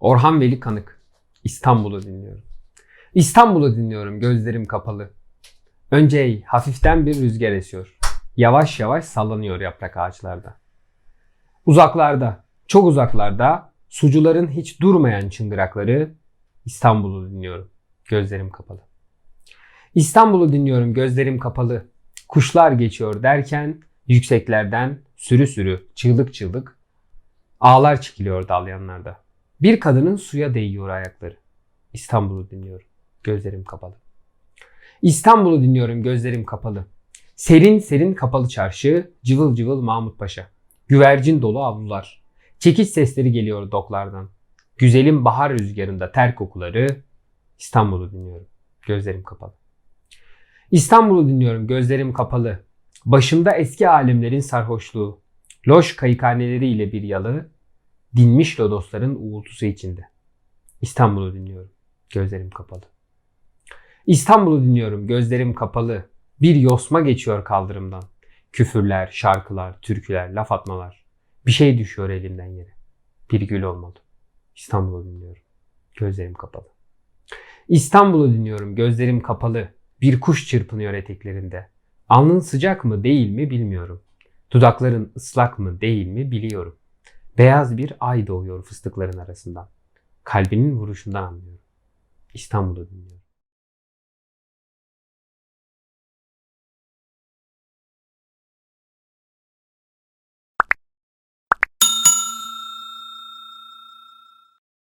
Orhan Veli Kanık. İstanbul'u dinliyorum. İstanbul'u dinliyorum gözlerim kapalı. Önce hafiften bir rüzgar esiyor. Yavaş yavaş sallanıyor yaprak ağaçlarda. Uzaklarda, çok uzaklarda sucuların hiç durmayan çıngırakları İstanbul'u dinliyorum. Gözlerim kapalı. İstanbul'u dinliyorum gözlerim kapalı. Kuşlar geçiyor derken yükseklerden sürü sürü çığlık çığlık ağlar çekiliyor dalyanlarda. Bir kadının suya değiyor ayakları. İstanbul'u dinliyorum. Gözlerim kapalı. İstanbul'u dinliyorum gözlerim kapalı. Serin serin kapalı çarşı, cıvıl cıvıl Mahmut Paşa. Güvercin dolu avlular. Çekiç sesleri geliyor doklardan. Güzelim bahar rüzgarında ter kokuları. İstanbul'u dinliyorum. Gözlerim kapalı. İstanbul'u dinliyorum gözlerim kapalı. Başımda eski alemlerin sarhoşluğu. Loş kayıkhaneleriyle bir yalı. Dinmiş lodosların uğultusu içinde. İstanbul'u dinliyorum. Gözlerim kapalı. İstanbul'u dinliyorum. Gözlerim kapalı. Bir yosma geçiyor kaldırımdan. Küfürler, şarkılar, türküler, laf atmalar. Bir şey düşüyor elimden yere. Bir gül olmalı. İstanbul'u dinliyorum. Gözlerim kapalı. İstanbul'u dinliyorum. Gözlerim kapalı. Bir kuş çırpınıyor eteklerinde. Alnın sıcak mı değil mi bilmiyorum. Dudakların ıslak mı değil mi biliyorum. Beyaz bir ay doğuyor fıstıkların arasından. Kalbinin vuruşundan anlıyorum. İstanbul'u dinliyorum.